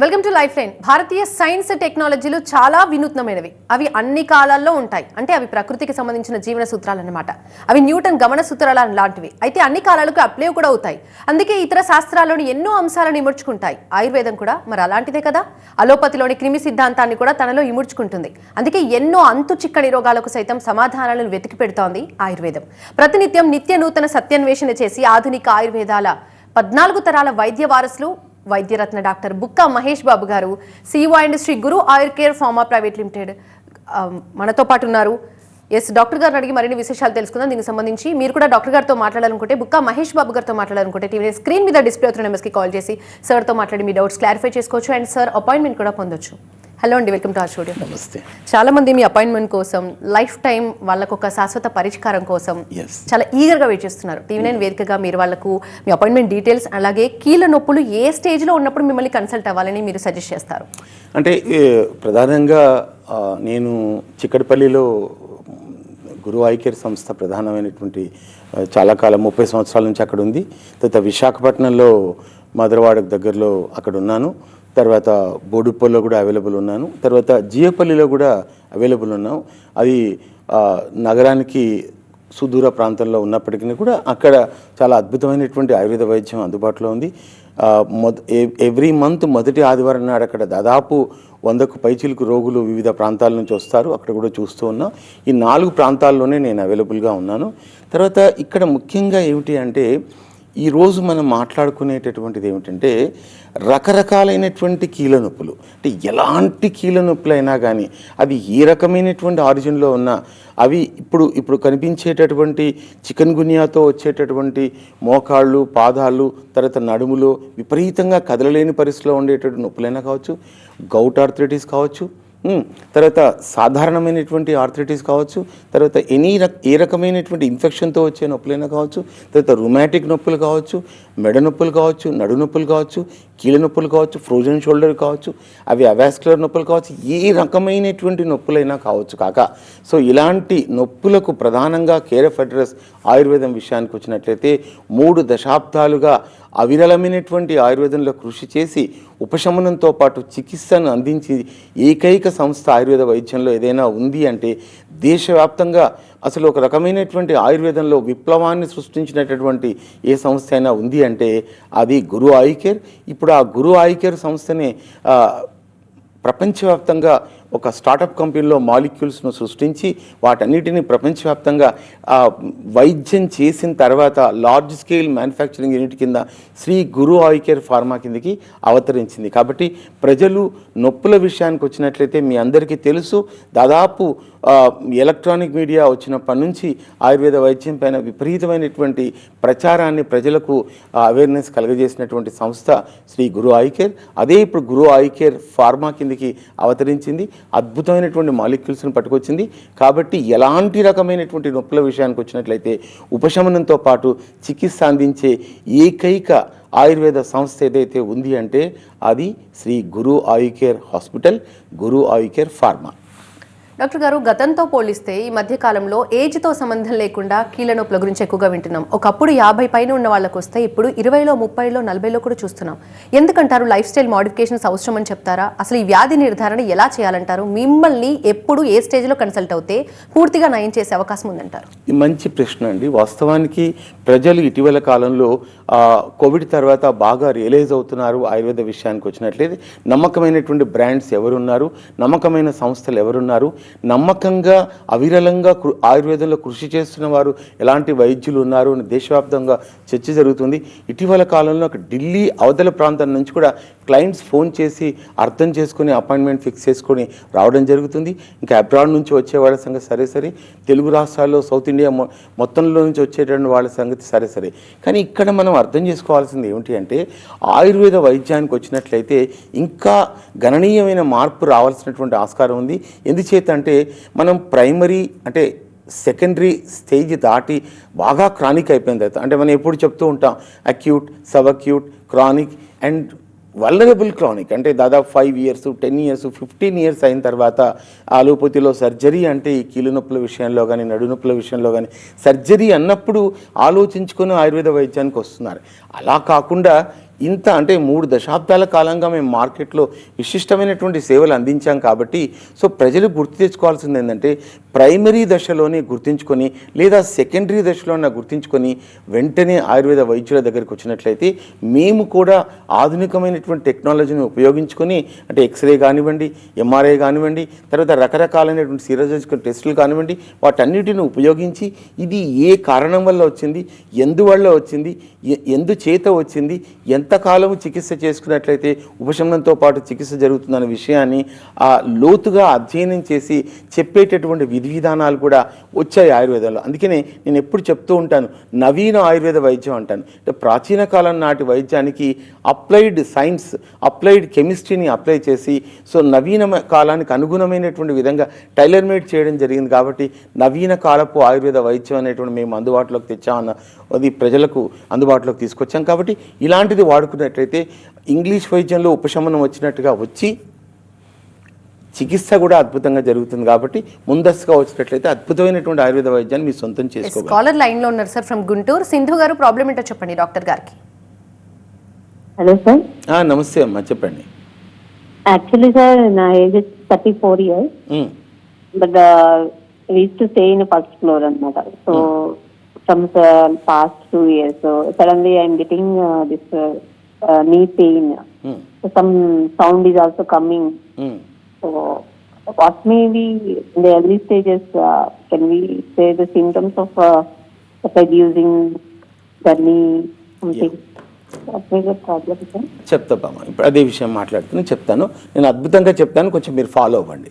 Welcome to life line భారతీయ science టెక్నాలజీలు చాలా వినూత్నమైనవి. అవి అన్ని కాలాల్లో ఉంటాయి. అంటే అవి ప్రకృతికి సంబంధించిన జీవన సూత్రాలు అన్నమాట. అవి న్యూటన్ గమన సూత్రాల లాంటివి. అయితే అన్ని కాలాలకు అప్లై కూడా అవుతాయి. అందుకే ఇతర శాస్త్రాల్లోని ఎన్నో అంశాలను ఇముడ్చుకుంటాయి. ఆయుర్వేదం కూడా మరి అలాంటిదే కదా? అలోపతిలోని క్రిమి సిద్ధాంతాన్ని కూడా తనలో ఇముడ్చుకుంటుంది. అందుకే ఎన్నో అంతు చిక్కని రోగాలకు సైతం సమాధానాలను వెతికి పెడుతోంది ఆయుర్వేదం. ప్రతినిత్యం నిత్య నూతన సత్యన్వేషణ చేసి ఆధునిక ఆయుర్వేదాల పద్నాలుగు తరాల వైద్య వారసులు వైద్యరత్న doctor Bukka Mahesh Babu garu CEO and Sri Guru Ayur care pharma private limited మనతో పాటు ఉన్నారు. ఎస్ డాక్టర్ గారిని అడిగి మరిన్ని విశేషాలు తెలుసుకుందాం. దీనికి సంబంధించి మీరు కూడా డాక్టర్ గారితో మాట్లాడాలనుకుంటే బుక్క మహేష్ బాబు గారితో మాట్లాడాలనుకుంటే టీవీ స్క్రీన్ మీద డిస్ప్లే అవుతున్న నెంబర్స్కి కాల్ చేసి సార్తో మాట్లాడి మీ డౌట్స్ క్లారిఫై చేసుకోవచ్చు. అండ్ సార్ అపాయింట్మెంట్ కూడా పొందొచ్చు. హలో అండి వెల్కమ్ టు ఆర్ స్టూడియో నమస్తే. చాలా మంది మీ అపాయింట్మెంట్ కోసం లైఫ్ టైం వాళ్ళకు ఒక శాశ్వత పరిష్కారం కోసం చాలా ఈగర్గా వెయిట్ చేస్తున్నారు. టీవీ నైన్ వేదికగా మీరు వాళ్ళకు మీ అపాయింట్మెంట్ డీటెయిల్స్ అలాగే కీళ్ళ నొప్పులు ఏ స్టేజ్లో ఉన్నప్పుడు మిమ్మల్ని కన్సల్ట్ అవ్వాలని మీరు సజెస్ట్ చేస్తారు? అంటే ప్రధానంగా నేను చిక్కడపల్లిలో గురు ఐకేర్ సంస్థ ప్రధానమైనటువంటి చాలా కాలం ముప్పై సంవత్సరాల నుంచి అక్కడ ఉంది తర్వాత విశాఖపట్నంలో మధురవాడకు దగ్గరలో అక్కడ ఉన్నాను తర్వాత బోడుప్పల్లో కూడా అవైలబుల్ ఉన్నాను. తర్వాత జియపల్లిలో కూడా అవైలబుల్ ఉన్నాం అది నగరానికి సుదూర ప్రాంతంలో ఉన్నప్పటికీ కూడా అక్కడ చాలా అద్భుతమైనటువంటి ఆయుర్వేద వైద్యం అందుబాటులో ఉంది. మొద ఎవ్రీ మంత్ మొదటి ఆదివారం నాడు అక్కడ దాదాపు వందకు పైచిలకు రోగులు వివిధ ప్రాంతాల నుంచి వస్తారు. అక్కడ కూడా చూస్తూ ఉన్నాం. ఈ నాలుగు ప్రాంతాల్లోనే నేను అవైలబుల్గా ఉన్నాను. తర్వాత ఇక్కడ ముఖ్యంగా ఏమిటి అంటే ఈరోజు మనం మాట్లాడుకునేటటువంటిది ఏమిటంటే రకరకాలైనటువంటి కీళ్ళ నొప్పులు అంటే ఎలాంటి కీళ్ళ అయినా కానీ అది ఏ రకమైనటువంటి ఆరిజిన్లో ఉన్నా అవి ఇప్పుడు ఇప్పుడు కనిపించేటటువంటి చికెన్ గునియాతో వచ్చేటటువంటి మోకాళ్ళు పాదాలు తర్వాత నడుములు విపరీతంగా కదలలేని పరిస్థితిలో ఉండేటటువంటి నొప్పులైనా కావచ్చు గౌట్ ఆర్థరైటిస్ కావచ్చు తర్వాత సాధారణమైనటువంటి ఆర్థరైటిస్ కావచ్చు తర్వాత ఎనీ రక ఏ రకమైనటువంటి ఇన్ఫెక్షన్తో వచ్చే నొప్పులైనా కావచ్చు తర్వాత రుమాటిక్ నొప్పులు కావచ్చు మెడ నొప్పులు కావచ్చు నడు నొప్పులు కావచ్చు కీళ్ళ నొప్పులు కావచ్చు ఫ్రోజన్ షోల్డర్ కావచ్చు అవి అవాస్కులర్ నొప్పులు కావచ్చు ఏ రకమైనటువంటి నొప్పులైనా కావచ్చు కాక. సో ఇలాంటి నొప్పులకు ప్రధానంగా కేర్ ఆఫ్ అడ్రస్ ఆయుర్వేదం విషయానికి వచ్చినట్లయితే మూడు దశాబ్దాలుగా అవిరళమైనటువంటి ఆయుర్వేదంలో కృషి చేసి ఉపశమనంతో పాటు చికిత్సను అందించి ఏకైక సంస్థ ఆయుర్వేద వైద్యంలో ఏదైనా ఉంది అంటే దేశవ్యాప్తంగా అసలు ఒక రకమైనటువంటి ఆయుర్వేదంలో విప్లవాన్ని సృష్టించినటువంటి ఏ సంస్థ అయినా ఉంది అంటే అది గురు ఆయుకేర్ ఇప్పుడు ఆ గురు ఆయుకేర్ సంస్థనే ప్రపంచవ్యాప్తంగా ఒక స్టార్టప్ కంపెనీలో మాలిక్యూల్స్ను సృష్టించి వాటన్నిటిని ప్రపంచవ్యాప్తంగా వైద్యం చేసిన తర్వాత లార్జ్ స్కేల్ మ్యానుఫ్యాక్చరింగ్ యూనిట్ కింద శ్రీ గురు ఆయికేర్ ఫార్మా కిందకి అవతరించింది. కాబట్టి ప్రజలు నొప్పుల విషయానికి వచ్చినట్లయితే మీ అందరికీ తెలుసు దాదాపు ఎలక్ట్రానిక్ మీడియా వచ్చినప్పటి నుంచి ఆయుర్వేద వైద్యం పైన విపరీతమైనటువంటి ప్రచారాన్ని ప్రజలకు అవేర్నెస్ కలుగజేసినటువంటి సంస్థ శ్రీ గురు ఆయికేర్. అదే ఇప్పుడు గురు ఆయికేర్ ఫార్మా కిందకి అవతరించింది. అద్భుతమైనటువంటి మాలిక్యూల్స్ని పట్టుకొచ్చింది. కాబట్టి ఎలాంటి రకమైనటువంటి నొప్పుల విషయానికి వచ్చినట్లయితే ఉపశమనంతో పాటు చికిత్స అందించే ఏకైక ఆయుర్వేద సంస్థ ఏదైతే ఉంది అంటే అది Shri Guru Ayucare hospital Guru Ayucare pharma. Doctor గారు గతంతో పోలిస్తే ఈ మధ్య కాలంలో ఏజ్తో సంబంధం లేకుండా కీళ్ళ నొప్పుల గురించి ఎక్కువగా వింటున్నాం. ఒకప్పుడు యాభై పైన ఉన్న వాళ్ళకు వస్తే ఇప్పుడు ఇరవైలో ముప్పైలో నలభైలో కూడా చూస్తున్నాం. ఎందుకంటారు లైఫ్ స్టైల్ మోడిఫికేషన్స్ అవసరం అని చెప్తారా? అసలు ఈ వ్యాధి నిర్ధారణ ఎలా చేయాలంటారు? మిమ్మల్ని ఎప్పుడు ఏ స్టేజ్లో కన్సల్ట్ అవుతే పూర్తిగా నయం చేసే అవకాశం ఉందంటారు? ఇది మంచి ప్రశ్న అండి. వాస్తవానికి ప్రజలు ఇటీవల కాలంలో కోవిడ్ తర్వాత బాగా రియలైజ్ అవుతున్నారు ఆయుర్వేద విషయానికి వచ్చినట్లయితే నమ్మకమైనటువంటి బ్రాండ్స్ ఎవరున్నారు? నమ్మకమైన సంస్థలు ఎవరున్నారు? నమ్మకంగా అవిరళంగా కృ ఆయుర్వేదంలో కృషి చేస్తున్న వారు ఎలాంటి వైద్యులు ఉన్నారు అని దేశవ్యాప్తంగా చర్చ జరుగుతుంది. ఇటీవల కాలంలో ఒక ఢిల్లీ అవతల ప్రాంతం నుంచి కూడా క్లయింట్స్ ఫోన్ చేసి అర్థం చేసుకుని అపాయింట్మెంట్ ఫిక్స్ చేసుకొని రావడం జరుగుతుంది. ఇంకా అబ్రాడ్ నుంచి వచ్చే వాళ్ళ సంగతి సరే సరే తెలుగు రాష్ట్రాల్లో సౌత్ ఇండియా మొత్తంలో నుంచి వచ్చేటువంటి వాళ్ళ సంగతి సరే సరే. కానీ ఇక్కడ మనం అర్థం చేసుకోవాల్సింది ఏమిటి అంటే ఆయుర్వేద వైద్యానికి వచ్చినట్లయితే ఇంకా గణనీయమైన మార్పు రావాల్సినటువంటి ఆస్కారం ఉంది. ఎందుచేత అంటే మనం ప్రైమరీ అంటే సెకండరీ స్టేజ్ దాటి బాగా క్రానిక్ అయిపోయింది తర్వాత అంటే మనం ఎప్పుడు చెప్తూ ఉంటాం acute sub acute chronic and vulnerable chronic అంటే దాదాపు five years ten years fifteen years అయిన తర్వాత ఆలోపతిలో సర్జరీ అంటే ఈ కీలు నొప్పుల విషయంలో కానీ నడు నొప్పుల విషయంలో కానీ సర్జరీ అన్నప్పుడు ఆలోచించుకొని ఆయుర్వేద వైద్యానికి వస్తున్నారు. అలా కాకుండా ఇంత అంటే మూడు దశాబ్దాల కాలంగా మేము మార్కెట్లో విశిష్టమైనటువంటి సేవలు అందించాం కాబట్టి సో ప్రజలు గుర్తు తెచ్చుకోవాల్సింది ఏంటంటే ప్రైమరీ దశలోనే గుర్తించుకొని లేదా సెకండరీ దశలోనే గుర్తించుకొని వెంటనే ఆయుర్వేద వైద్యుల దగ్గరికి వచ్చినట్లయితే మేము కూడా ఆధునికమైనటువంటి టెక్నాలజీని ఉపయోగించుకొని అంటే ఎక్స్రే కానివ్వండి ఎంఆర్ఐ కానివ్వండి తర్వాత రకరకాలైనటువంటి సీరోలజికల్ టెస్టులు కానివ్వండి వాటన్నిటిని ఉపయోగించి ఇది ఏ కారణం వల్ల వచ్చింది ఎందువల్ల వచ్చింది ఎందు చేత వచ్చింది ఎంతకాలం చికిత్స చేసుకున్నట్లయితే ఉపశమనంతో పాటు చికిత్స జరుగుతుందన్న విషయాన్ని ఆ లోతుగా అధ్యయనం చేసి చెప్పేటటువంటి విధి విధానాలు కూడా వచ్చాయి ఆయుర్వేదంలో. అందుకనే నేను ఎప్పుడు చెప్తూ ఉంటాను నవీన ఆయుర్వేద వైద్యం అంటాను. అంటే ప్రాచీన కాలం నాటి వైద్యానికి అప్లైడ్ సైన్స్ అప్లైడ్ కెమిస్ట్రీని అప్లై చేసి సో నవీన కాలానికి అనుగుణమైనటువంటి విధంగా టైలర్ మేడ్ చేయడం జరిగింది కాబట్టి నవీన కాలపు ఆయుర్వేద వైద్యం అనేటువంటి మేము అందుబాటులోకి తెచ్చామన్న అది ప్రజలకు అందుబాటులోకి తీసుకొచ్చాం కాబట్టి ఇలాంటిది వాడుకున్నట్లయితే ఇంగ్లీష్ వైద్యంలో ఉపశమనం వచ్చినట్టుగా వచ్చి చికిత్స కూడా అద్భుతంగా జరుగుతుంది కాబట్టి ముందస్తుగా వచ్చినట్లయితే అద్భుతమైనటువంటి ఆయుర్వేద వైద్యాన్ని మీ సొంతం చేసుకోగలరు. కాలర్ లైన్లో ఉన్నారు సార్ ఫ్రమ్ గుంటూరు. సింధు గారు ప్రాబ్లం ఏంటో చెప్పండి డాక్టర్ గారికి. హలో సార్ ఆ, నమస్తే అమ్మా చెప్పండి. యాక్చువల్లీ సార్ నా age thirty four years but reach to stay in first floor అనమాట so from past two years suddenly I'm getting this knee pain some sound is also coming. So what may be in early stages can we say the symptoms of using the something what may the problem sir చెప్తా బామ్మ. ఇప్పుడు అదే విషయం మాట్లాడుతున్నాను చెప్తాను. నేను అద్భుతంగా చెప్తాను కొంచెం మీరు ఫాలో అవ్వండి.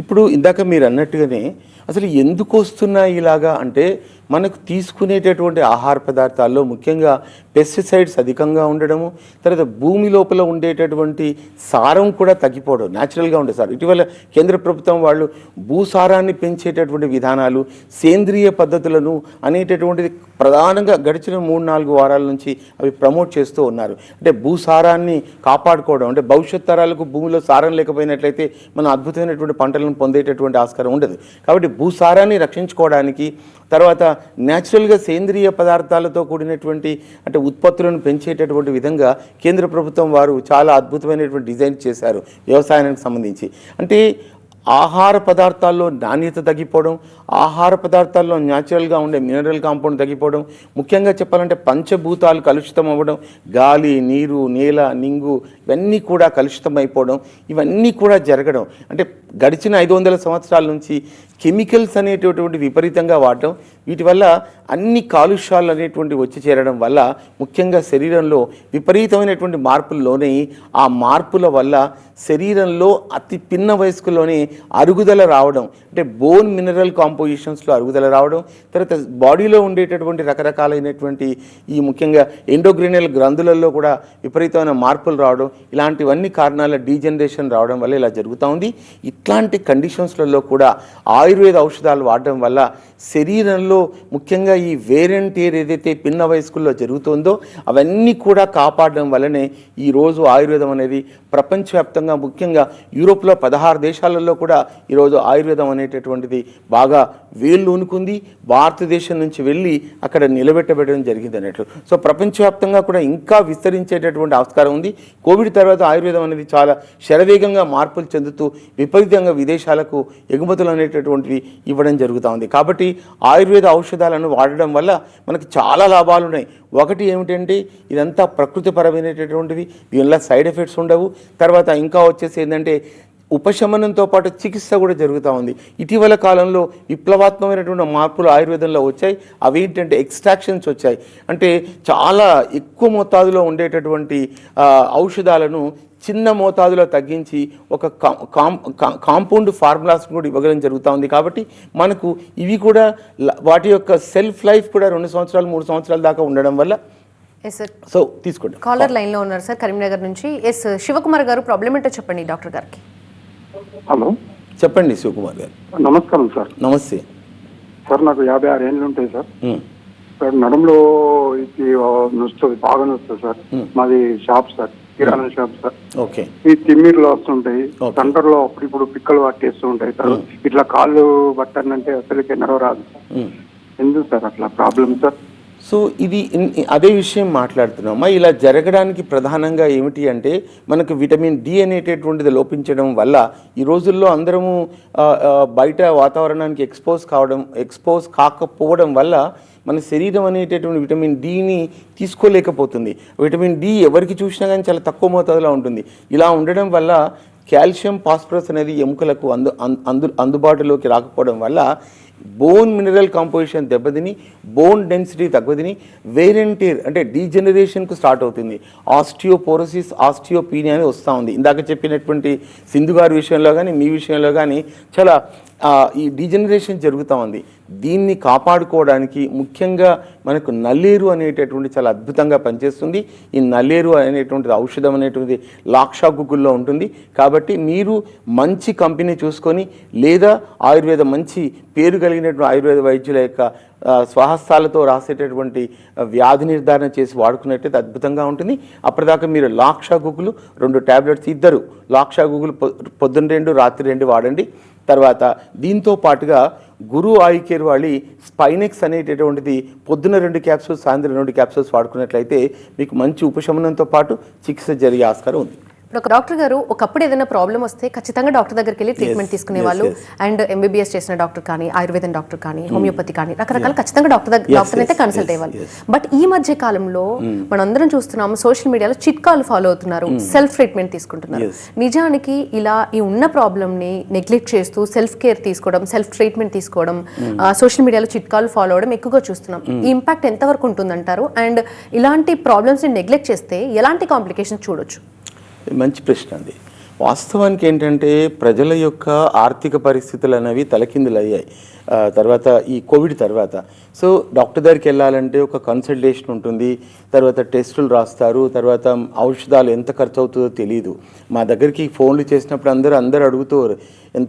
ఇప్పుడు ఇందాక మీరు అన్నట్టుగానే అసలు ఎందుకు వస్తున్నాయి ఇలాగా అంటే మనకు తీసుకునేటటువంటి ఆహార పదార్థాల్లో ముఖ్యంగా పెస్టిసైడ్స్ అధికంగా ఉండడము తర్వాత భూమి లోపల ఉండేటటువంటి సారం కూడా తగ్గిపోవడం న్యాచురల్గా ఉండే సార్. ఇటీవల కేంద్ర ప్రభుత్వం వాళ్ళు భూసారాన్ని పెంచేటటువంటి విధానాలు సేంద్రియ పద్ధతులను అనేటటువంటిది ప్రధానంగా గడిచిన మూడు నాలుగు వారాల నుంచి అవి ప్రమోట్ చేస్తూ ఉన్నారు. అంటే భూసారాన్ని కాపాడుకోవడం అంటే భవిష్యత్ తరాలకు భూమిలో సారం లేకపోయినట్లయితే మనం అద్భుతమైనటువంటి పంటలను పొందేటటువంటి ఆస్కారం ఉండదు. కాబట్టి భూసారాన్ని రక్షించుకోవడానికి తర్వాత న్యాచురల్గా సేంద్రియ పదార్థాలతో కూడినటువంటి అంటే ఉత్పత్తులను పెంచేటటువంటి విధంగా కేంద్ర ప్రభుత్వం వారు చాలా అద్భుతమైనటువంటి డిజైన్ చేశారు వ్యవసాయానికి సంబంధించి. అంటే ఆహార పదార్థాల్లో నాణ్యత తగ్గిపోవడం ఆహార పదార్థాల్లో న్యాచురల్గా ఉండే మినరల్ కాంపౌండ్ తగ్గిపోవడం ముఖ్యంగా చెప్పాలంటే పంచభూతాలు కలుషితం అవ్వడం గాలి నీరు నేల నింగు ఇవన్నీ కూడా కలుషితం అయిపోవడం ఇవన్నీ కూడా జరగడం. అంటే గడిచిన ఐదు వందల సంవత్సరాల నుంచి కెమికల్స్ అనేటటువంటి విపరీతంగా వాడటం వీటి వల్ల అన్ని కాలుష్యాలు అనేటువంటి వచ్చి చేరడం వల్ల ముఖ్యంగా శరీరంలో విపరీతమైనటువంటి మార్పుల్లోనే ఆ మార్పుల వల్ల శరీరంలో అతి పిన్న వయస్కులోనే అరుగుదల రావడం అంటే బోన్ మినరల్ కాంపోజిషన్స్లో అరుగుదల రావడం తర్వాత బాడీలో ఉండేటటువంటి రకరకాలైనటువంటి ఈ ముఖ్యంగా ఎండోగ్రినల్ గ్రంథులలో కూడా విపరీతమైన మార్పులు రావడం ఇలాంటివన్నీ కారణాల డీజనరేషన్ రావడం వల్ల ఇలా జరుగుతూ ఉంది. ఇట్లాంటి కండిషన్స్లలో కూడా ఆయుర్వేద ఔషధాలు వాడడం వల్ల శరీరంలో ముఖ్యంగా ఈ వేరెంటీర్ ఏదైతే పిన్న వయస్కుల్లో జరుగుతుందో అవన్నీ కూడా కాపాడడం వల్లనే ఈరోజు ఆయుర్వేదం అనేది ప్రపంచవ్యాప్తంగా ముఖ్యంగా యూరోప్లో పదహారు దేశాలలో కూడా ఈరోజు ఆయుర్వేదం అనేటటువంటిది బాగా వేళ్ళు ఉనుకుంది భారతదేశం నుంచి వెళ్ళి అక్కడ నిలబెట్టబెట్టడం జరిగింది అన్నట్లు. సో ప్రపంచవ్యాప్తంగా కూడా ఇంకా విస్తరించేటటువంటి ఆస్కారం ఉంది. కోవిడ్ తర్వాత ఆయుర్వేదం అనేది చాలా శరవేగంగా మార్పులు చెందుతూ విపరీతంగా విదేశాలకు ఎగుమతులు అనేటటువంటి అనేటువంటివి ఇవ్వడం జరుగుతూ ఉంది. కాబట్టి ఆయుర్వేద ఔషధాలను వాడడం వల్ల మనకి చాలా లాభాలు ఉన్నాయి. ఒకటి ఏమిటంటే ఇదంతా ప్రకృతిపరమైనటువంటివి దీనివల్ల సైడ్ ఎఫెక్ట్స్ ఉండవు. తర్వాత ఇంకా వచ్చేసి ఏంటంటే ఉపశమనంతో పాటు చికిత్స కూడా జరుగుతూ ఉంది. ఇటీవల కాలంలో విప్లవాత్మకమైనటువంటి మార్పులు ఆయుర్వేదంలో వచ్చాయి. అవి ఏంటంటే ఎక్స్ట్రాక్షన్స్ వచ్చాయి. అంటే చాలా ఎక్కువ మోతాదులో ఉండేటటువంటి ఔషధాలను చిన్న మోతాదులో తగ్గించి ఒక కా- కాం- కా- కాంపౌండ్ ఫార్ములాస్ కూడా ఇవ్వడం జరుగుతూ ఉంది. కాబట్టి మనకు ఇవి కూడా వాటి యొక్క సెల్ఫ్ లైఫ్ కూడా రెండు సంవత్సరాలు మూడు సంవత్సరాల దాకా ఉండడం వల్ల ఎస్ సార్ సో తీసుకోండి. కాలర్ లైన్లో ఉన్నారు సార్ కరీంనగర్ నుంచి. ఎస్ శివకుమార్ గారు ప్రాబ్లం ఏంటో చెప్పండి డాక్టర్ గారికి. హలో చెప్పండి శివకుమార్ గారు. నమస్కారం సార్ నమస్తే. సార్ నాకు యాభై ఆరు ఏళ్ళు ఉంటాయి సార్ సార్ నడుములో ఇది నొస్తుంది బాగా నొస్తుంది సార్ మాది shop sir kirana shop sir. Okay. ఈ తిమ్మిర్లు వస్తుంటాయి Okay. సెంటర్లో అప్పుడిప్పుడు పిక్కలు పట్టేస్తూ ఉంటాయి సార్ ఇట్లా కాళ్ళు పట్టానంటే అసలుకే రాదు సార్. ఎందుకు సార్ అట్లా ప్రాబ్లం సార్? సో ఇది అదే విషయం మాట్లాడుతున్నామా? ఇలా జరగడానికి ప్రధానంగా ఏమిటి అంటే మనకు విటమిన్ డి అనేటటువంటిది లోపించడం వల్ల ఈ రోజుల్లో అందరము బయట వాతావరణానికి ఎక్స్పోజ్ కావడం ఎక్స్పోజ్ కాకపోవడం వల్ల మన శరీరం అనేటటువంటి విటమిన్ డిని తీసుకోలేకపోతుంది. విటమిన్ డి ఎవరికి చూసినా కానీ చాలా తక్కువ మోతాదులో ఉంటుంది. ఇలా ఉండడం వల్ల కాల్షియం ఫాస్ఫరస్ అనేది ఎముకలకు అందు అందు అందుబాటులోకి రాకపోవడం వల్ల బోన్ మినరల్ కాంపోజిషన్ దెబ్బతిని బోన్ డెన్సిటీ తగ్గుతిని వేరెంటీర్ అంటే డీజనరేషన్కు స్టార్ట్ అవుతుంది. ఆస్టియోపోరోసిస్ ఆస్టియోపీనియా అని వస్తూ ఉంది. ఇందాక చెప్పినటువంటి సింధు గారి విషయంలో కానీ మీ విషయంలో కానీ చాలా ఈ డీజనరేషన్ జరుగుతూ ఉంది. దీన్ని కాపాడుకోవడానికి ముఖ్యంగా మనకు నల్లేరు అనేటటువంటి చాలా అద్భుతంగా పనిచేస్తుంది. ఈ నల్లేరు అనేటువంటిది ఔషధం అనేటువంటిది లాక్షా గుగ్గుల్లో ఉంటుంది. కాబట్టి మీరు మంచి కంపెనీ చూసుకొని లేదా ఆయుర్వేద మంచి పేరు కలిగినటువంటి ఆయుర్వేద వైద్యుల యొక్క ఆ, స్వహస్తాలతో రాసేటటువంటి వ్యాధి నిర్ధారణ చేసి వాడుకున్నట్టయితే అద్భుతంగా ఉంటుంది. అప్పటిదాకా మీరు లాక్షా గుగ్గులు రెండు టాబ్లెట్స్ ఇద్దరు. లాక్షా గుగ్గులు పొద్దున్న రెండు రాత్రి రెండు వాడండి. తర్వాత దీంతో పాటుగా గురు ఆయికేర్ వాళ్ళి స్పైనెక్స్ అనేటటువంటిది పొద్దున రెండు క్యాప్సూల్స్ సాయంత్రం రెండు క్యాప్సూల్స్ వాడుకున్నట్లయితే మీకు మంచి ఉపశమనంతో పాటు చికిత్స జరిగే ఆస్కారం ఉంది. ఇప్పుడు ఒక డాక్టర్ గారు ఒకప్పుడు ఏదైనా ప్రాబ్లం వస్తే ఖచ్చితంగా డాక్టర్ దగ్గరికి వెళ్ళి ట్రీట్మెంట్ తీసుకునే వాళ్ళు. అండ్ ఎంబీబీఎస్ చేసిన డాక్టర్ కానీ ఆయుర్వేదం డాక్టర్ కానీ హోమియోపతి కానీ రకరకాల ఖచ్చితంగా డాక్టర్ డాక్టర్ అయితే కన్సల్ట్ అయ్యేవాళ్ళు. బట్ ఈ మధ్య కాలంలో మనందరం చూస్తున్నాము సోషల్ మీడియాలో చిట్కాలు ఫాలో అవుతున్నారు సెల్ఫ్ ట్రీట్మెంట్ తీసుకుంటున్నారు. నిజానికి ఇలా ఈ ఉన్న ప్రాబ్లమ్ని నెగ్లెక్ట్ చేస్తూ సెల్ఫ్ కేర్ తీసుకోవడం సెల్ఫ్ ట్రీట్మెంట్ తీసుకోవడం సోషల్ మీడియాలో చిట్కాలు ఫాలో అవడం ఎక్కువగా చూస్తున్నాం. ఈ ఇంపాక్ట్ ఎంతవరకు ఉంటుందంటారు? అండ్ ఇలాంటి ప్రాబ్లమ్స్ని నెగ్లెక్ట్ చేస్తే ఎలాంటి కాంప్లికేషన్ చూడొచ్చు? మంచి ప్రశ్న అది వాస్తవానికి ఏంటంటే ప్రజల యొక్క ఆర్థిక పరిస్థితులు అనేవి తలకిందులు అయ్యాయి తర్వాత ఈ కోవిడ్ తర్వాత. సో డాక్టర్ దగ్గరికి వెళ్ళాలంటే ఒక కన్సల్టేషన్ ఉంటుంది. తర్వాత టెస్టులు రాస్తారు. తర్వాత ఔషధాలు ఎంత ఖర్చు అవుతుందో తెలియదు మా దగ్గరికి ఫోన్లు చేసినప్పుడు అందరూ అందరూ అడుగుతారు ఎంత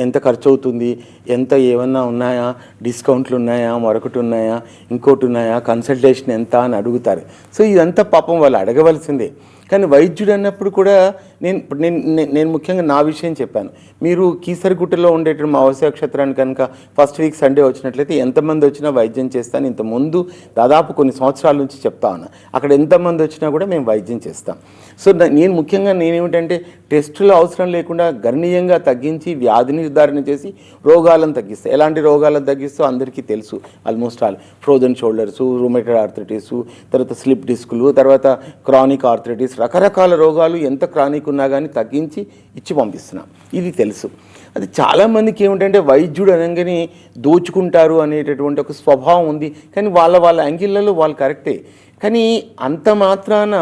ఎంత ఖర్చు అవుతుంది ఎంత ఏమన్నా ఉన్నాయా డిస్కౌంట్లు ఉన్నాయా మరొకటి ఉన్నాయా ఇంకోటి ఉన్నాయా కన్సల్టేషన్ ఎంత అని అడుగుతారు. సో ఇదంతా పాపం వాళ్ళు అడగవలసిందే. కానీ వైద్యుడు అన్నప్పుడు కూడా నేను ఇప్పుడు నేను నేను- ముఖ్యంగా నా విషయం చెప్పాను. మీరు కీసరగుట్టలో ఉండేటువంటి మా వ్యవసాయ క్షేత్రానికి కనుక ఫస్ట్ వీక్ సండే వచ్చినట్లయితే ఎంతమంది వచ్చినా వైద్యం చేస్తాను. ఇంత ముందు దాదాపు కొన్ని సంవత్సరాల నుంచి చెప్తా ఉన్నా. అక్కడ ఎంతమంది వచ్చినా కూడా మేము వైద్యం చేస్తాం. సో నేను ముఖ్యంగా నేనేమిటంటే టెస్టులు అవసరం లేకుండా గణనీయంగా తగ్గించి వ్యాధి నిర్ధారణ చేసి రోగాలను తగ్గిస్తాయి. ఎలాంటి రోగాలను తగ్గిస్తో అందరికీ తెలుసు. Almost all frozen shoulders rheumatoid arthritis తర్వాత స్లిప్ డిస్కులు తర్వాత క్రానిక్ ఆర్థరైటిస్ రకరకాల రోగాలు ఎంత క్రానిక్ ఉన్నా కానీ తగ్గించి ఇచ్చి పంపిస్తున్నాం. ఇది తెలుసు. అది చాలామందికి ఏమిటంటే వైద్యుడు అనగానే దోచుకుంటారు అనేటటువంటి ఒక స్వభావం ఉంది. కానీ వాళ్ళ వాళ్ళ యాంగిళ్ళలో వాళ్ళు కరెక్టే కానీ అంత మాత్రాన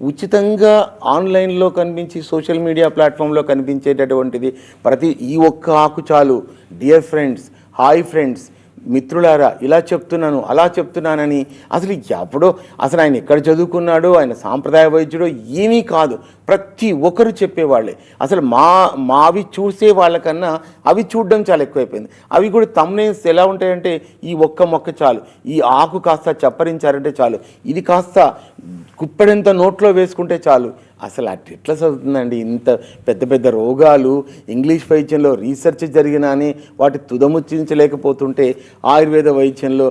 ఉచితంగా ఆన్లైన్లో కనిపించి సోషల్ మీడియా ప్లాట్ఫామ్లో కనిపించేటటువంటిది ప్రతి ఈ ఒక్క ఆకు చాలు డియర్ ఫ్రెండ్స్ హాయ్ ఫ్రెండ్స్ మిత్రులారా ఇలా చెప్తున్నాను అలా చెప్తున్నానని అసలు ఎప్పుడో అసలు ఆయన ఎక్కడ చదువుకున్నాడో ఆయన సాంప్రదాయ వైద్యుడో ఏమీ కాదు. ప్రతి ఒక్కరు చెప్పేవాళ్ళే. అసలు మా మావి చూసే వాళ్ళకన్నా అవి చూడడం చాలా ఎక్కువైపోయింది. అవి కూడా తమ్నేల్స్ ఎలా ఉంటాయంటే ఈ ఒక్క మొక్క చాలు ఈ ఆకు కాస్త చప్పరించారంటే చాలు ఇది కాస్త కుప్పెడంత నోట్లో వేసుకుంటే చాలు. అసలు అట్ ఎట్లా చదువుతుందండి? ఇంత పెద్ద పెద్ద రోగాలు ఇంగ్లీష్ వైద్యంలో రీసెర్చ్ జరిగినాని వాటి తుదముచ్చించలేకపోతుంటే ఆయుర్వేద వైద్యంలో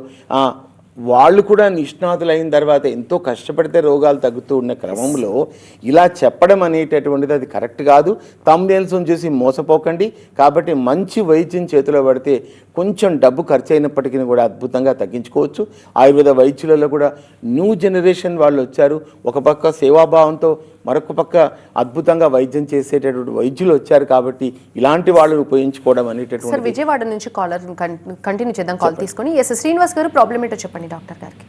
వాళ్ళు కూడా నిష్ణాతులు అయిన తర్వాత ఎంతో కష్టపడితే రోగాలు తగ్గుతూ ఉన్న క్రమంలో ఇలా చెప్పడం అనేటటువంటిది అది కరెక్ట్ కాదు. తమ్నేల్స్ చూసి మోసపోకండి. కాబట్టి మంచి వైద్యం చేతిలో పడితే కొంచెం డబ్బు ఖర్చు అయినప్పటికీ కూడా అద్భుతంగా తగ్గించుకోవచ్చు. ఆయుర్వేద వైద్యులలో కూడా న్యూ జనరేషన్ వాళ్ళు వచ్చారు. ఒక పక్క సేవాభావంతో మరొక పక్క అద్భుతంగా వైద్యం చేసేటటువంటి వైద్యులు వచ్చారు కాబట్టి ఇలాంటి వాళ్ళని ఉపయోగించుకోవడం సార్ అనేటటువంటి విజయవాడ నుంచి కాలర్ కంటిన్యూ చేద్దాం కాల్ తీసుకొని. ఎస్ శ్రీనివాస్ గారు ప్రాబ్లం ఏంటో చెప్పండి డాక్టర్ గారికి.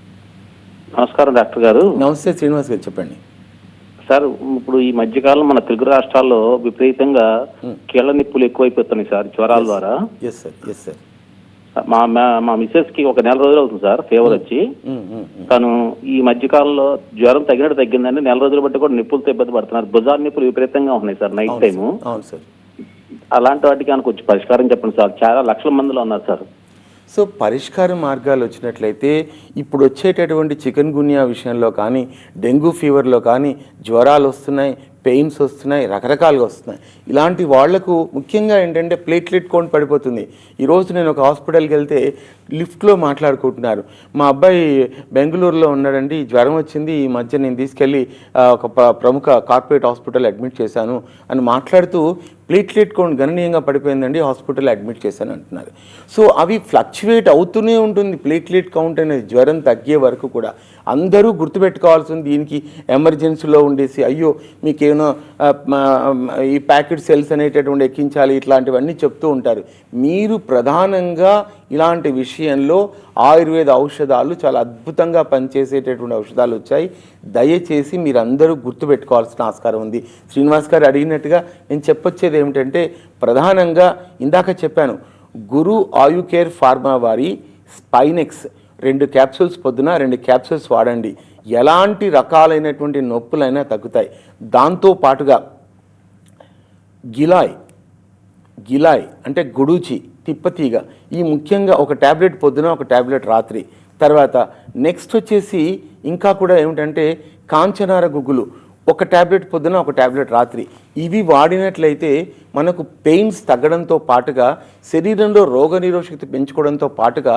నమస్కారం డాక్టర్ గారు. నమస్తే శ్రీనివాస్ గారు చెప్పండి. సార్ ఇప్పుడు ఈ మధ్యకాలం మన తెలుగు రాష్ట్రాల్లో విపరీతంగా కీళ్ళ నిప్పులు ఎక్కువైపోతున్నాయి సార్ జ్వరాల ద్వారా. ఎస్ సార్ ఎస్ సార్ మా మా- మిస్సెస్కి ఒక నెల రోజులు అవుతుంది సార్ ఫీవర్ వచ్చి. తను ఈ మధ్యకాలంలో జ్వరం తగినట్టు తగ్గిందండి నెల రోజులు బట్టి కూడా నిప్పులతో ఇబ్బంది పడుతున్నారు. భుజాల నిప్పులు విపరీతంగా ఉన్నాయి సార్ నైట్ టైము అలాంటి వాటికి ఆయన కొంచెం పరిష్కారం చెప్పండి సార్ చాలా లక్షల మందిలో ఉన్నారు సార్. సో పరిష్కార మార్గాలు వచ్చినట్లయితే ఇప్పుడు వచ్చేటటువంటి చికెన్ గున్యా విషయంలో కానీ డెంగ్యూ ఫీవర్లో కానీ జ్వరాలు వస్తున్నాయి పెయిన్స్ వస్తున్నాయి రకరకాలుగా వస్తున్నాయి. ఇలాంటి వాళ్ళకు ముఖ్యంగా ఏంటంటే ప్లేట్లెట్ కౌంట్ పడిపోతుంది. ఈరోజు నేను ఒక హాస్పిటల్కి వెళ్తే లిఫ్ట్లో మాట్లాడుకుంటున్నారు. మా అబ్బాయి బెంగళూరులో ఉన్నాడండి జ్వరం వచ్చింది ఈ మధ్య నేను తీసుకెళ్ళి ఒక ప్రముఖ కార్పొరేట్ హాస్పిటల్ అడ్మిట్ చేశాను అని మాట్లాడుతూ ప్లేట్లెట్ కౌంట్ గణనీయంగా పడిపోయిందండి హాస్పిటల్ అడ్మిట్ చేశాను అంటున్నారు. సో అవి ఫ్లక్చువేట్ అవుతూనే ఉంటుంది ప్లేట్లెట్ కౌంట్ అనేది జ్వరం తగ్గే వరకు కూడా. అందరూ గుర్తుపెట్టుకోవాల్సింది దీనికి ఎమర్జెన్సీలో ఉండేసి అయ్యో మీకేమో ఈ ప్యాకెట్ సెల్స్ అనేటటువంటి ఎక్కించాలి ఇట్లాంటివన్నీ చెప్తూ ఉంటారు. మీరు ప్రధానంగా ఇలాంటి విషయంలో ఆయుర్వేద ఔషధాలు చాలా అద్భుతంగా పనిచేసేటటువంటి ఔషధాలు వచ్చాయి. దయచేసి మీరందరూ గుర్తుపెట్టుకోవాల్సిన ఆస్కారం ఉంది. శ్రీనివాస్ గారు అడిగినట్టుగా నేను చెప్పొచ్చేది ఏమిటంటే ప్రధానంగా ఇందాక చెప్పాను గురు ఆయు కేర్ ఫార్మా వారి స్పైనెక్స్ రెండు క్యాప్సూల్స్ పొద్దున రెండు క్యాప్సూల్స్ వాడండి. ఎలాంటి రకాలైనటువంటి నొప్పులైనా తగ్గుతాయి. దాంతో పాటుగా గిలాయ్ గిలాయ్ అంటే గుడూచి తిప్పతీగ. ఈ ముఖ్యంగా ఒక ట్యాబ్లెట్ పొద్దున ఒక ట్యాబ్లెట్ రాత్రి. తర్వాత నెక్స్ట్ వచ్చేసి ఇంకా కూడా ఏమిటంటే కాంచనార గుగ్గులు. ఒక ట్యాబ్లెట్ పొద్దున ఒక ట్యాబ్లెట్ రాత్రి. ఇవి వాడినట్లయితే మనకు పెయిన్స్ తగ్గడంతో పాటుగా శరీరంలో రోగనిరోధశక్తి పెంచుకోవడంతో పాటుగా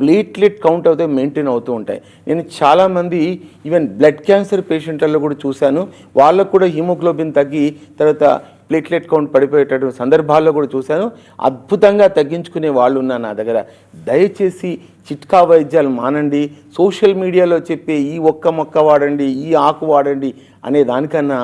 ప్లేట్లెట్ కౌంట్ అయితే మెయింటైన్ అవుతూ ఉంటాయి. నేను చాలామంది ఈవెన్ బ్లడ్ క్యాన్సర్ పేషెంట్లలో కూడా చూశాను. వాళ్ళకు కూడా హిమోగ్లోబిన్ తగ్గి తర్వాత ప్లేట్లెట్ కౌంట్ పడిపోయేటటువంటి సందర్భాల్లో కూడా చూశాను. అద్భుతంగా తగ్గించుకునే వాళ్ళు ఉన్నారు నా దగ్గర. దయచేసి చిట్కా వైద్యాలు మానండి. సోషల్ మీడియాలో చెప్పే ఈ ఒక్క మొక్క వాడండి ఈ ఆకు వాడండి అనే దానికన్నా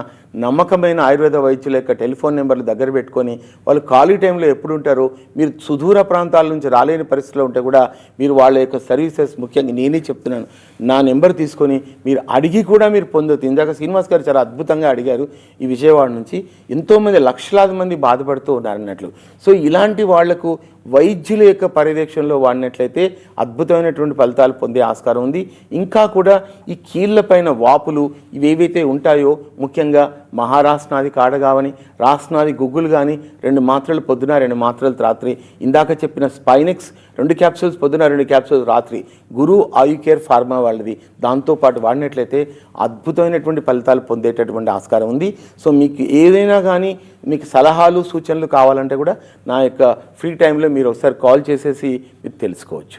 నమ్మకమైన ఆయుర్వేద వైద్యుల యొక్క టెలిఫోన్ నెంబర్లు దగ్గర పెట్టుకొని వాళ్ళు ఖాళీ టైంలో ఎప్పుడు ఉంటారో మీరు సుదూర ప్రాంతాల నుంచి రాలేని పరిస్థితిలో ఉంటే కూడా మీరు వాళ్ళ యొక్క సర్వీసెస్ ముఖ్యంగా నేనే చెప్తున్నాను. నా నెంబర్ తీసుకొని మీరు అడిగి కూడా మీరు పొందొచ్చు ఇందాక శ్రీనివాస్ గారు చాలా అద్భుతంగా అడిగారు ఈ విజయవాడ నుంచి. ఎంతోమంది లక్షలాది మంది బాధపడుతూ ఉన్నారు అన్నట్లు సో ఇలాంటి వాళ్ళకు వైద్యుల యొక్క పర్యవేక్షణలో వాడినట్లయితే అద్భుతమైనటువంటి ఫలితాలు పొందే ఆస్కారం ఉంది. ఇంకా కూడా ఈ కీళ్ళపైన వాపులు ఇవేవైతే ఉంటాయో ముఖ్యంగా మహారాష్ట్రాది కాడగావని రాష్ట్రాది గుగ్గులు కానీ రెండు మాత్రలు పొద్దున రెండు మాత్రలు రాత్రి. ఇందాక చెప్పిన స్పైనెక్స్ రెండు క్యాప్సూల్స్ పొద్దున రెండు క్యాప్సూల్స్ రాత్రి. గురు ఆయు కేర్ ఫార్మా వాళ్ళది. దాంతోపాటు వాడినట్లయితే అద్భుతమైనటువంటి ఫలితాలు పొందేటటువంటి ఆస్కారం ఉంది. సో మీకు ఏదైనా కానీ మీకు సలహాలు సూచనలు కావాలంటే కూడా నా యొక్క ఫ్రీ టైంలో మీరు ఒకసారి కాల్ చేసేసి మీరు తెలుసుకోవచ్చు.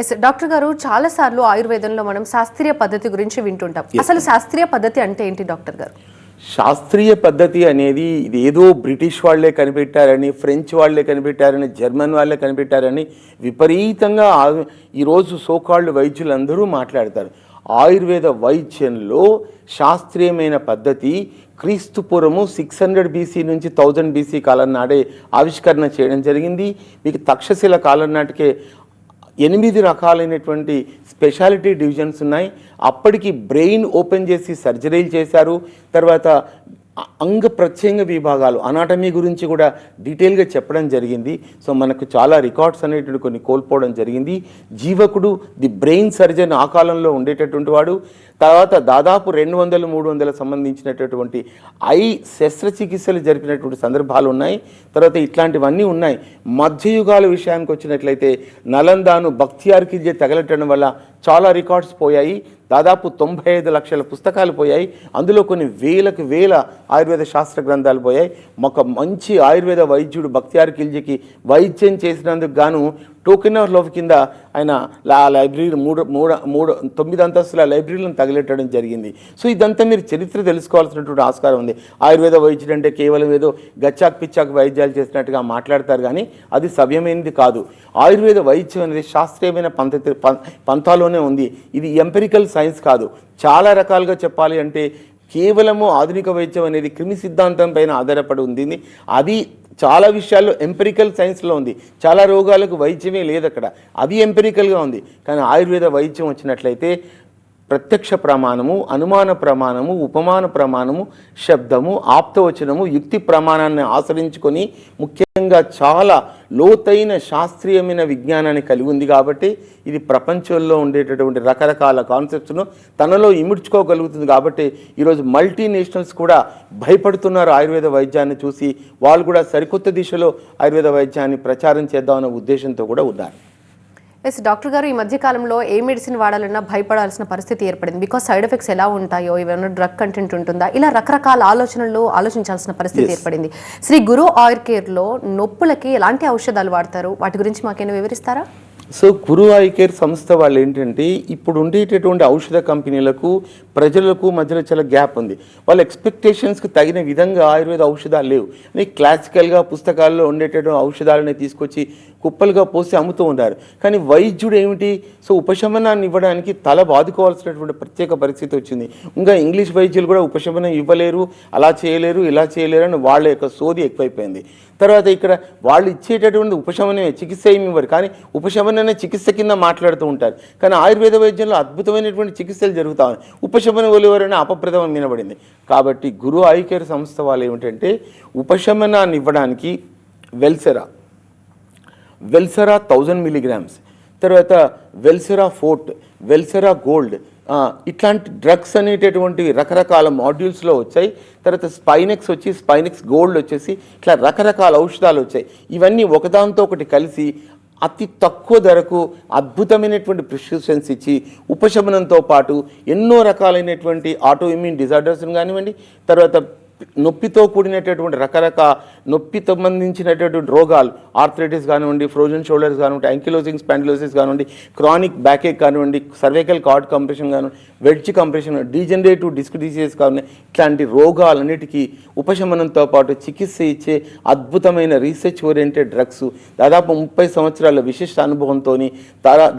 ఎస్ డాక్టర్ గారు చాలా సార్లు ఆయుర్వేదంలో మనం శాస్త్రీయ పద్ధతి గురించి వింటుంటాం. అసలు శాస్త్రీయ పద్ధతి అంటే ఏంటి డాక్టర్ గారు? శాస్త్రీయ పద్ధతి అనేది ఇది ఏదో బ్రిటిష్ వాళ్ళే కనిపెట్టారని ఫ్రెంచ్ వాళ్ళే కనిపెట్టారని జర్మన్ వాళ్ళే కనిపెట్టారని విపరీతంగా ఈరోజు సోకాళ్ళు వైద్యులందరూ మాట్లాడతారు. ఆయుర్వేద వైద్యంలో శాస్త్రీయమైన పద్ధతి క్రీస్తుపురము సిక్స్ హండ్రెడ్ బీసీ నుంచి థౌజండ్ బీసీ కాలం నాడే ఆవిష్కరణ చేయడం జరిగింది. మీకు తక్షశిల కాలం నాటికే ఎనిమిది రకాలైనటువంటి స్పెషాలిటీ డివిజన్స్ ఉన్నాయి. అప్పటికి బ్రెయిన్ ఓపెన్ చేసి సర్జరీలు చేశారు. తర్వాత అంగ ప్రత్యంగ విభాగాలు. అనాటమీ గురించి కూడా డీటెయిల్గా చెప్పడం జరిగింది. సో మనకు చాలా రికార్డ్స్ అనేటువంటి కొన్ని కోల్పోవడం జరిగింది. జీవకుడు ది బ్రెయిన్ సర్జన్ ఆ కాలంలో ఉండేటటువంటి వాడు. తర్వాత దాదాపు రెండు వందలు మూడు వందల సంబంధించినటువంటి ఐ శస్త్రచికిత్సలు జరిపినటువంటి సందర్భాలు ఉన్నాయి. తర్వాత ఇట్లాంటివన్నీ ఉన్నాయి. మధ్యయుగాల విషయానికి వచ్చినట్లయితే నలందాను భక్తియార్కి తగలటం వల్ల చాలా రికార్డ్స్ పోయాయి. దాదాపు తొంభై ఐదు లక్షల పుస్తకాలు పోయాయి. అందులో కొన్ని వేలకు వేల ఆయుర్వేద శాస్త్ర గ్రంథాలు పోయాయి. ఒక మంచి ఆయుర్వేద వైద్యుడు బక్తియార్ ఖిల్జీకి వైద్యం చేసినందుకు గాను టోకెన్ ఆఫ్ లవ్ కింద ఆయన ఆ లైబ్రరీ మూడు మూడు మూడు తొమ్మిది అంతస్తుల లైబ్రరీలను తగిలెట్టడం జరిగింది. సో ఇదంతా మీరు చరిత్ర తెలుసుకోవాల్సినటువంటి ఆస్కారం ఉంది. ఆయుర్వేద వైద్యుడు అంటే కేవలం ఏదో గచ్చాక్ పిచ్చాక్ వైద్యాలు చేసినట్టుగా మాట్లాడతారు కానీ అది సవ్యమైనది కాదు. ఆయుర్వేద వైద్యం అనేది శాస్త్రీయమైన పంత పంతాలోనే ఉంది. ఇది ఎంపెరికల్ సైన్స్ కాదు. చాలా రకాలుగా చెప్పాలి అంటే కేవలము ఆధునిక వైద్యం అనేది క్రిమి సిద్ధాంతం పైన ఆధారపడి ఉంది అది చాలా విషయాల్లో ఎంపెరికల్ సైన్స్లో ఉంది. చాలా రోగాలకు వైద్యమే లేదు అక్కడ అది ఎంపెరికల్గా ఉంది. కానీ ఆయుర్వేద వైద్యం వచ్చినట్లయితే ప్రత్యక్ష ప్రమాణము అనుమాన ప్రమాణము ఉపమాన ప్రమాణము శబ్దము ఆప్తవచనము యుక్తి ప్రమాణాన్ని ఆచరించుకొని ముఖ్యంగా చాలా లోతైన శాస్త్రీయమైన విజ్ఞానాన్ని కలిగి ఉంది కాబట్టి ఇది ప్రపంచంలో ఉండేటటువంటి రకరకాల కాన్సెప్ట్స్ను తనలో ఇముడ్చుకోగలుగుతుంది కాబట్టి ఈరోజు మల్టీనేషనల్స్ కూడా భయపడుతున్నారు ఆయుర్వేద వైద్యాన్ని చూసి వాళ్ళు కూడా సరికొత్త దిశలో ఆయుర్వేద వైద్యాన్ని ప్రచారం చేద్దామనే ఉద్దేశంతో కూడా ఉన్నారు. ఎస్ డాక్టర్ గారు ఈ మధ్య కాలంలో ఏ మెడిసిన్ వాడాలన్నా భయపడాల్సిన పరిస్థితి ఏర్పడింది. బికాస్ సైడ్ ఎఫెక్ట్స్ ఎలా ఉంటాయో ఏమైనా డ్రగ్ కంటెంట్ ఉంటుందా? ఇలా రకరకాల ఆలోచనలు ఆలోచించాల్సిన పరిస్థితి ఏర్పడింది. శ్రీ గురు ఆయుర్ కేర్లో నొప్పులకి ఎలాంటి ఔషధాలు వాడతారు? వాటి గురించి మాకేమైనా వివరిస్తారా? సో గురు ఐ కేర్ సంస్థ వాళ్ళు ఏంటంటే ఇప్పుడు ఉండేటటువంటి ఔషధ కంపెనీలకు ప్రజలకు మధ్యలో చాలా గ్యాప్ ఉంది. వాళ్ళ ఎక్స్పెక్టేషన్స్కి తగిన విధంగా ఆయుర్వేద ఔషధాలు లేవు. అని క్లాసికల్గా పుస్తకాల్లో ఉండేటటువంటి ఔషధాలని తీసుకొచ్చి కుప్పలుగా పోసి అమ్ముతూ ఉన్నారు కానీ వైద్యుడు ఏమిటి? సో ఉపశమనాన్ని ఇవ్వడానికి తల బాదుకోవాల్సినటువంటి ప్రత్యేక పరిస్థితి వచ్చింది. ఇంకా ఇంగ్లీష్ వైద్యులు కూడా ఉపశమనం ఇవ్వలేరు అలా చేయలేరు ఇలా చేయలేరు అని వాళ్ళ యొక్క సోది ఎక్కువైపోయింది. తర్వాత ఇక్కడ వాళ్ళు ఇచ్చేటటువంటి ఉపశమనమే చికిత్స ఏమి ఇవ్వరు. కానీ ఉపశమనం ఉపశమనమే చికిత్స కింద మాట్లాడుతూ ఉంటారు. కానీ ఆయుర్వేద వైద్యంలో అద్భుతమైనటువంటి చికిత్సలు జరుగుతా ఉన్నాయి. ఉపశమన ఒలివరని అపప్రదమం వినబడింది. కాబట్టి గురు ఐ సంస్థ వాళ్ళు ఏమిటంటే ఉపశమనాన్ని ఇవ్వడానికి వెల్సెరా వెల్సెరా థౌజండ్ మిలీగ్రామ్స్ తర్వాత వెల్సెరా ఫోర్ట్ వెల్సెరా గోల్డ్ ఇట్లాంటి డ్రగ్స్ అనేటటువంటి రకరకాల మాడ్యూల్స్లో వచ్చాయి. తర్వాత స్పైనెక్స్ వచ్చి స్పైనెక్స్ గోల్డ్ వచ్చేసి ఇట్లా రకరకాల ఔషధాలు వచ్చాయి. ఇవన్నీ ఒకదాంతో ఒకటి కలిసి అతి తక్కువ ధరకు అద్భుతమైనటువంటి ప్రిస్క్రిప్షన్స్ ఇచ్చి ఉపశమనంతో పాటు ఎన్నో రకాలైనటువంటి ఆటో ఇమ్యూన్ డిజార్డర్స్ని కానివ్వండి తర్వాత నొప్పితో కూడినటువంటి రకరకాల నొప్పి సంబంధించినటువంటి రోగాలు ఆర్థరైటిస్ కానివ్వండి ఫ్రోజన్ షోల్డర్స్ కానివ్వండి యాంకిలోజింగ్ స్పాండిలోసిస్ కానివ్వండి క్రానిక్ బ్యాకేక్ కానివ్వండి సర్వైకల్ కార్డ్ కంప్రెషన్ కానివ్వండి wedge compression degenerative disc diseases కానివ్వండి ఇట్లాంటి రోగాలన్నిటికీ ఉపశమనంతో పాటు చికిత్స ఇచ్చే అద్భుతమైన రీసెర్చ్ ఓరియంటెడ్ డ్రగ్స్ దాదాపు ముప్పై సంవత్సరాల విశిష్ట అనుభవంతో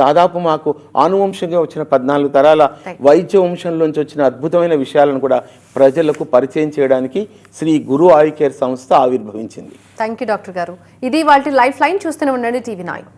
దాదాపు మాకు ఆనువంశంగా వచ్చిన పద్నాలుగు తరాల వైద్య వంశంలోంచి వచ్చిన అద్భుతమైన విషయాలను కూడా ప్రజలకు పరిచయం చేయడానికి శ్రీ గురు ఆయుకేర్ సంస్థ ఆవిర్భవించింది. థ్యాంక్ యూ డాక్టర్ గారు. ఇది వాళ్ళ లైఫ్ లైన్ చూస్తూనే ఉండండి టీవీ నైన్